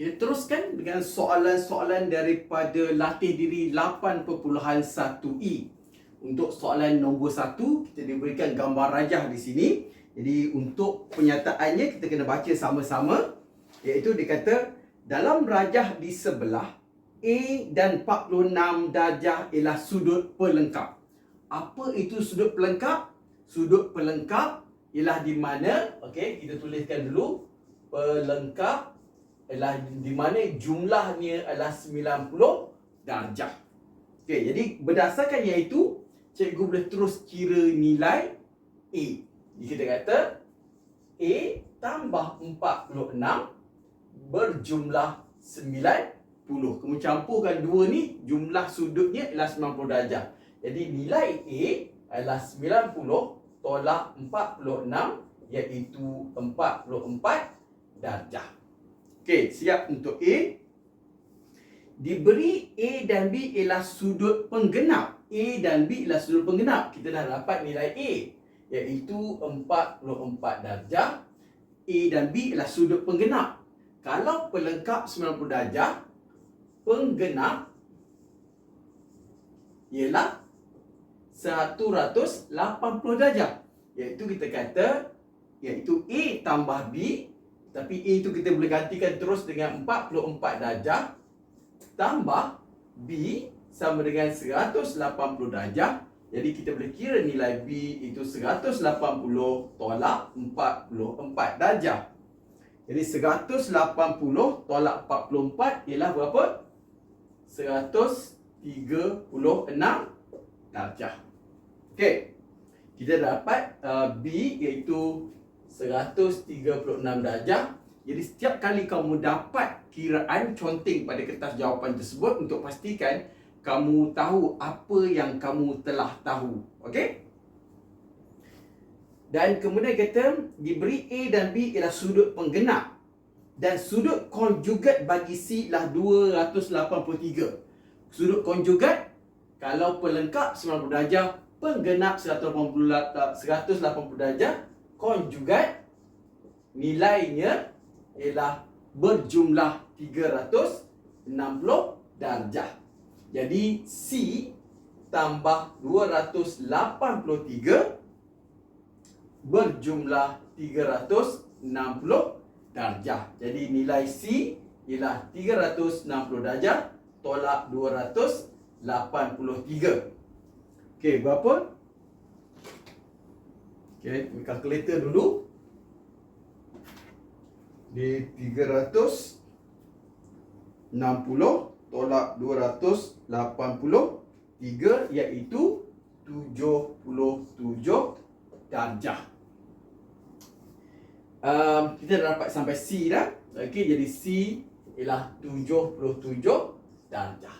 Kita teruskan dengan soalan-soalan daripada latih diri 8.1E. Untuk soalan nombor 1, kita diberikan gambar rajah di sini. Jadi untuk penyataannya kita kena baca sama-sama. Iaitu dia kata dalam rajah di sebelah A dan 46 darjah ialah sudut pelengkap. Apa itu sudut pelengkap? Sudut pelengkap ialah di mana, okey, kita tuliskan dulu pelengkap ialah di mana jumlahnya adalah 90 darjah. Okey, jadi berdasarkan iaitu cikgu boleh terus kira nilai A. Jadi kita kata A tambah 46 berjumlah 90. Kamu campurkan dua ni, jumlah sudutnya ialah 90 darjah. Jadi nilai A adalah 90 tolak 46 iaitu 44 darjah. Okey, siap untuk A. Diberi A dan B ialah sudut penggenap. A dan B ialah sudut penggenap. Kita dah dapat nilai A iaitu 44 darjah. A dan B ialah sudut penggenap. Kalau pelengkap 90 darjah, penggenap ialah 180 darjah. Iaitu kita kata iaitu A tambah B tapi A itu kita boleh gantikan terus dengan 44 darjah tambah B sama dengan 180 darjah. Jadi kita boleh kira nilai B itu 180 tolak 44 darjah. Jadi 180 tolak 44 ialah berapa? 136 darjah. Okey. Kita dapat uh, B iaitu 136 darjah. Jadi setiap kali kamu dapat kiraan conteng pada kertas jawapan tersebut untuk pastikan kamu tahu apa yang kamu telah tahu. Okey? Dan kemudian kata diberi A dan B ialah sudut penggenap dan sudut konjugat bagi C ialah 283. Sudut konjugat kalau pelengkap 90 darjah, penggenap 180 180 darjah, konjugat nilainya ialah berjumlah 360 darjah. Jadi C tambah 283 berjumlah 360 darjah. Jadi nilai C ialah 360 darjah tolak 283. Okey, berapa? Okey, kalkulator dulu. Di 360 tolak 283 iaitu 77 darjah. Um, kita dah dapat sampai C dah. Okey, jadi C ialah 77 darjah.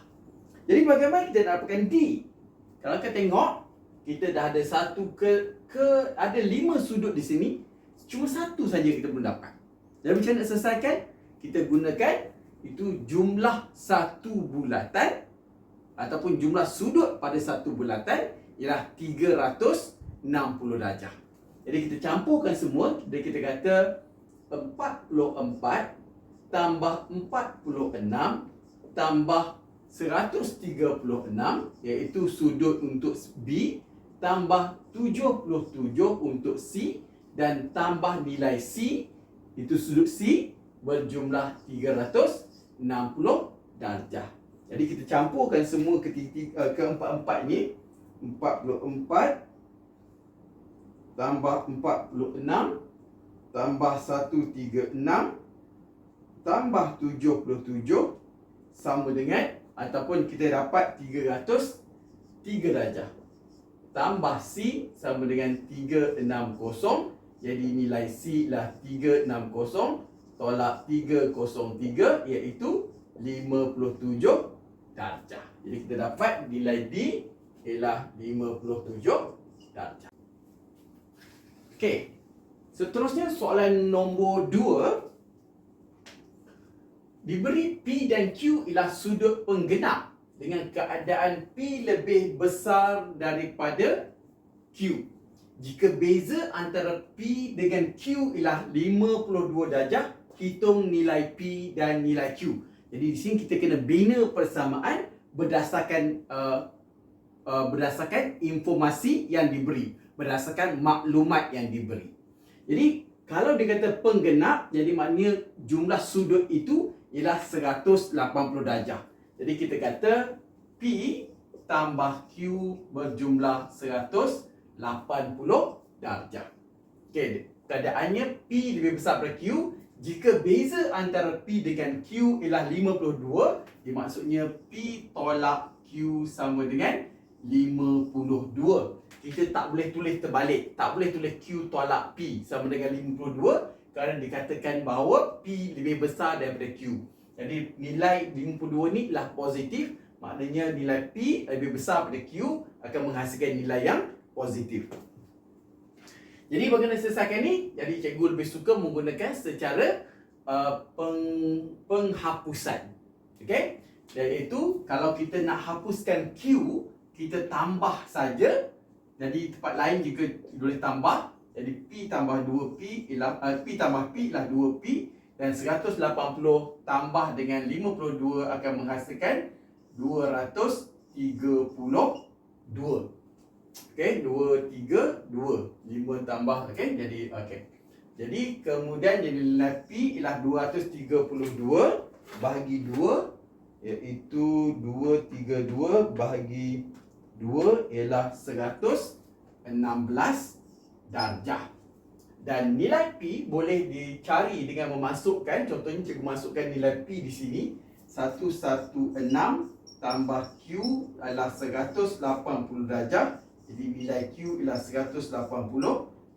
Jadi bagaimana kita dapatkan D? Kalau kita tengok, kita dah ada satu ke ke ada lima sudut di sini. Cuma satu saja kita belum dapat. Jadi macam nak selesaikan? Kita gunakan itu jumlah satu bulatan ataupun jumlah sudut pada satu bulatan ialah 360 darjah. Jadi kita campurkan semua dan kita kata 44 tambah 46 tambah 136 iaitu sudut untuk B tambah 77 untuk C dan tambah nilai C itu sudut C berjumlah 360 darjah. Jadi kita campurkan semua ketiga keempat-empat ni 44 tambah 46 tambah 136 tambah 77 sama dengan ataupun kita dapat 300 3 darjah. Tambah C sama dengan 360 jadi nilai C lah 360 tolak 303 iaitu 57 darjah. Jadi kita dapat nilai D ialah 57 darjah. Okey. Seterusnya soalan nombor 2 diberi P dan Q ialah sudut penggenap dengan keadaan P lebih besar daripada Q. Jika beza antara P dengan Q ialah 52 darjah, hitung nilai P dan nilai Q. Jadi di sini kita kena bina persamaan berdasarkan uh, uh, berdasarkan informasi yang diberi, berdasarkan maklumat yang diberi. Jadi kalau dia kata penggenap, jadi maknanya jumlah sudut itu ialah 180 darjah. Jadi kita kata P tambah Q berjumlah 180 darjah. Okey, keadaannya P lebih besar daripada Q. Jika beza antara P dengan Q ialah 52, dia maksudnya P tolak Q sama dengan 52. Kita tak boleh tulis terbalik. Tak boleh tulis Q tolak P sama dengan 52 kerana dikatakan bahawa P lebih besar daripada Q. Jadi nilai 52 ni lah positif. Maknanya nilai P lebih besar daripada Q akan menghasilkan nilai yang positif. Jadi bagaimana selesaikan ni? Jadi cikgu lebih suka menggunakan secara uh, peng, penghapusan. Okey? Iaitu kalau kita nak hapuskan Q, kita tambah saja. Jadi tempat lain juga boleh tambah. Jadi P tambah 2P ialah uh, P tambah P ialah 2P dan 180 tambah dengan 52 akan menghasilkan 232. Okey, 2 3 2. 5 tambah okey jadi okey. Jadi kemudian jadi nilai ialah 232 bahagi 2 iaitu 232 bahagi 2 ialah 116 darjah. Dan nilai P boleh dicari dengan memasukkan contohnya cikgu masukkan nilai P di sini 116 tambah Q adalah 180 darjah jadi nilai Q ialah 180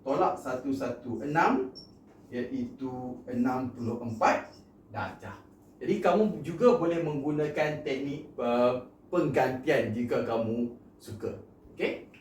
tolak 116 iaitu 64 darjah. Jadi kamu juga boleh menggunakan teknik uh, penggantian jika kamu suka. Okey?